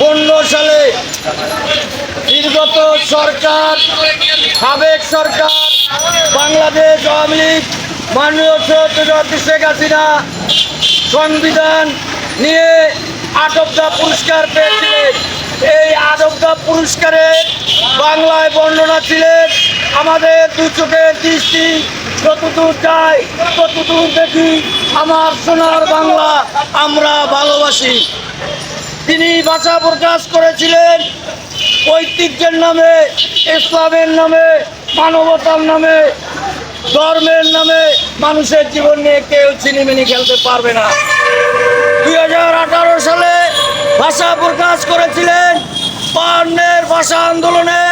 পনেরো সালে নির্গত সরকার, সাবেক সরকার, বাংলাদেশ আওয়ামী লীগ, মাননীয় শেখ হাসিনা সংবিধান নিয়ে আটকদা পুরস্কার পেয়েছিলেন। এই আটকদা পুরস্কারে বাংলায় বর্ণনা ছিলেন আমাদের দু চোখের দৃষ্টি, যতদূর যায় ততদূর দেখি, আমার সোনার বাংলা আমরা ভালোবাসি। তিনি ভাষা প্রকাশ করেছিলেন ঐতিহ্যের নামে, ইসলামের নামে, মানবতার নামে, ধর্মের নামে মানুষের জীবন নিয়ে কেউ চিনিমিনি খেলতে পারবে না। দুই হাজার আঠারো সালে ভাষা প্রকাশ করেছিলেন বায়ান্নের ভাষা আন্দোলনে,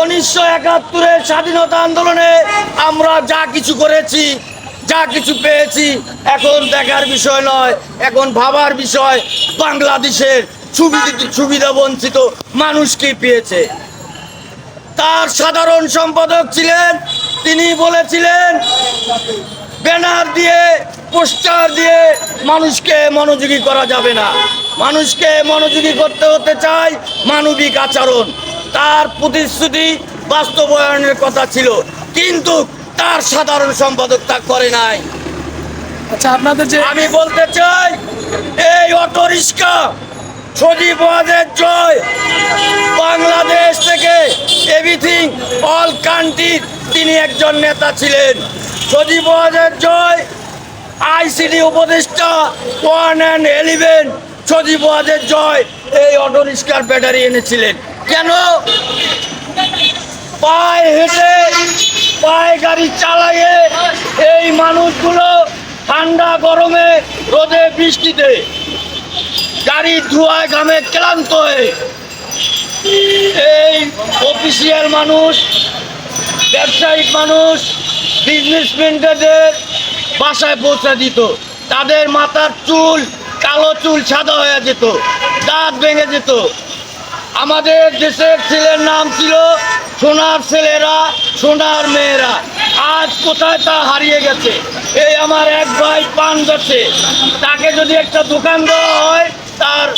উনিশশো একাত্তরের স্বাধীনতা আন্দোলনে আমরা যা কিছু করেছি যা কিছু পেয়েছি, এখন দেখার বিষয় নয়, এখন ভাবার বিষয়, বাংলাদেশের সুবিধা বঞ্চিত মানুষ কি পেয়েছে? তার সাধারণ সম্পাদক ছিলেন, তিনি বলেছিলেন, ব্যানার দিয়ে, পোস্টার দিয়ে মানুষকে মনোযোগী করা যাবে না। মানুষকে মনোযোগী করতে হতে চায় মানবিক আচরণ। তার প্রতিশ্রুতি বাস্তবায়নের কথা ছিল। কিন্তু তার সাধারণ সম্পাদক তা করে নাই। আচ্ছা আপনাদের যে আমি বলতে চাই এই অটো রিক্সা সজীব ওয়াজের জয় বাংলাদেশ থেকে এভরিথিং অল কান্ট্রির তিনি একজন নেতা ছিলেন। সজীব ওয়াজের জয় আইসিডি উপদেষ্টা one and eleven Sajeeb Wazed Joy এই অটো রিক্সার ব্যাটারি এনেছিলেন। কেন? গাড়ি চালাইয়ে এই মানুষগুলো ঠান্ডা গরমে রোদে বৃষ্টিতে গাড়ির ধোঁয়ায় ঘামে ক্লান্ত হয়ে এই অফিসিয়াল মানুষ, ব্যবসায়িক মানুষ বিজনেসম্যানদের বাসায় পৌঁছে দিত। তাদের মাথার চুল, কালো চুল সাদা হয়ে যেত, দাঁত ভেঙে যেত। আমাদের দেশের ছেলের নাম ছিল সোনার ছেলেরা সোনার মেয়েরা আজ কোথায় তা হারিয়ে গেছে? এই আমার এক ভাই পান যাচ্ছে তাকে যদি একটা দোকান দেওয়া হয় তার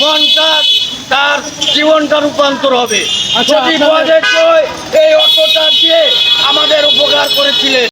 মনটা তার জীবনটা রূপান্তর হবে। আচ্ছা, যদি এই অটোটা দিয়ে আমাদের উপকার করেছিলেন।